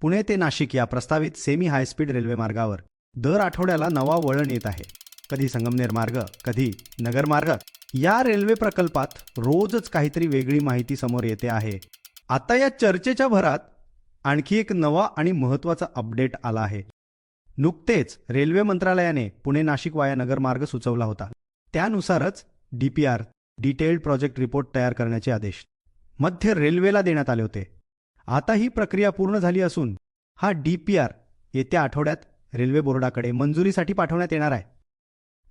पुणे ते नाशिक या प्रस्तावित सेमी हायस्पीड रेल्वे मार्गावर दर आठवड्याला नवा वळण येत आहे. कधी संगमनेर मार्ग कधी नगर मार्ग या रेल्वे प्रकल्पात रोजच काहीतरी वेगळी माहिती समोर येते आहे. आता या चर्चेच्या भरात आणखी एक नवा आणि महत्त्वाचा अपडेट आला आहे. नुकतेच रेल्वे मंत्रालयाने पुणे नाशिक वाया नगर मार्ग सुचवला होता. त्यानुसारच डीपीआर डिटेल्ड प्रोजेक्ट रिपोर्ट तयार करण्याचे आदेश. मध्य रेल्वेला देण्यात आले होते. आता ही प्रक्रिया पूर्ण झाली असून हा डीपीआर येत्या आठवड्यात रेल्वे बोर्डाकडे मंजुरीसाठी पाठवण्यात येणार आहे.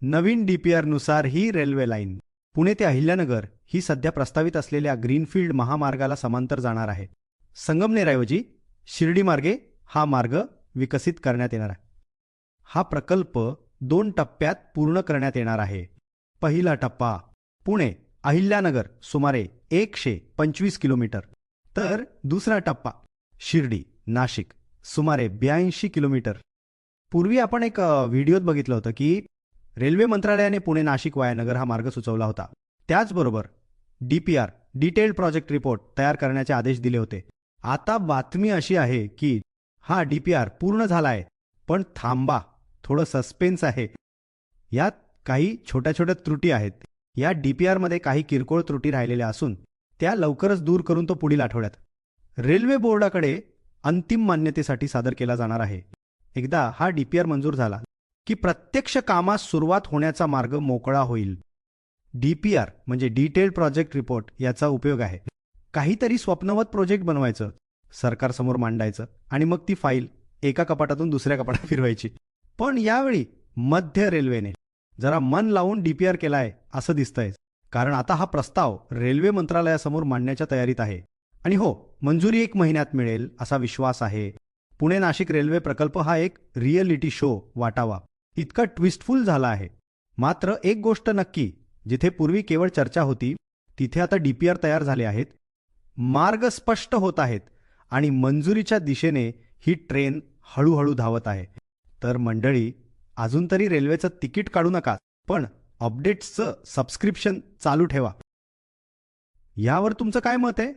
नवीन डीपीआरनुसार ही रेल्वे लाईन पुणे ते अहिल्यानगर ही सध्या प्रस्तावित असलेल्या ग्रीनफील्ड महामार्गाला समांतर जाणार आहे. संगमनेरऐवजी शिर्डी मार्गे हा मार्ग विकसित करण्यात येणार आहे. हा प्रकल्प दोन टप्प्यात पूर्ण करण्यात येणार आहे. पहिला टप्पा पुणे अहिल्यानगर सुमारे एकशे पंचवीस किलोमीटर. तर दुसरा टप्पा शिर्डी नाशिक सुमारे ब्याऐंशी किलोमीटर. पूर्वी आपण एक व्हिडिओत बघितलं होतं की रेल्वे मंत्रालयाने पुणे नाशिक वायानगर हा मार्ग सुचवला होता. त्याचबरोबर D P R detailed project report तयार करण्याचे आदेश दिले होते. आता बातमी अशी आहे की हा डी पी आर पूर्ण झाला आहे पण थांबा थोडं सस्पेन्स आहे. यात काही छोट्या छोट्या त्रुटी आहेत. या डीपीआरमध्ये काही किरकोळ त्रुटी राहिलेल्या असून त्या लवकरच दूर करून तो पुढील आठवड्यात. रेल्वे बोर्डाकडे अंतिम मान्यतेसाठी सादर केला जाणार आहे. एकदा हा डीपीआर मंजूर झाला की प्रत्यक्ष कामास सुरुवात होण्याचा मार्ग मोकळा होईल. डीपीआर म्हणजे डिटेल्ड प्रोजेक्ट रिपोर्ट याचा उपयोग आहे. काहीतरी स्वप्नवत प्रोजेक्ट बनवायचं सरकारसमोर मांडायचं आणि मग ती फाईल एका कपाटातून दुसऱ्या कपाटात फिरवायची. पण यावेळी मध्य रेल्वेने जरा मन लावून डीपीआर केलाय असं दिसतंय. कारण आता हा प्रस्ताव रेल्वे मंत्रालयासमोर मांडण्याच्या तयारीत आहे. आणि हो मंजुरी एक महिन्यात मिळेल असा विश्वास आहे. पुणे नाशिक रेल्वे प्रकल्प हा एक रिअलिटी शो वाटावा. इतका ट्विस्टफुल झाला आहे. मात्र एक गोष्ट नक्की जिथे पूर्वी केवळ चर्चा होती तिथे आता डीपीआर तयार झाले आहेत. मार्ग स्पष्ट होत आहेत आणि मंजुरीच्या दिशेने ही ट्रेन हळूहळू धावत आहे. तर मंडळी अजून तरी रेल्वेचं तिकीट काढू नका. पण अपडेट्सचं सबस्क्रिप्शन चालू ठेवा. यावर तुमचं काय मत आहे?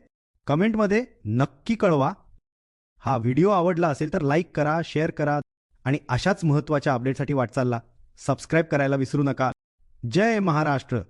कमेंटमध्ये नक्की कळवा. हा व्हिडिओ आवडला असेल तर लाईक करा शेअर करा आणि अशाच महत्त्वाच्या अपडेटसाठी वाटचालला. सबस्क्राईब करायला विसरू नका. जय महाराष्ट्र.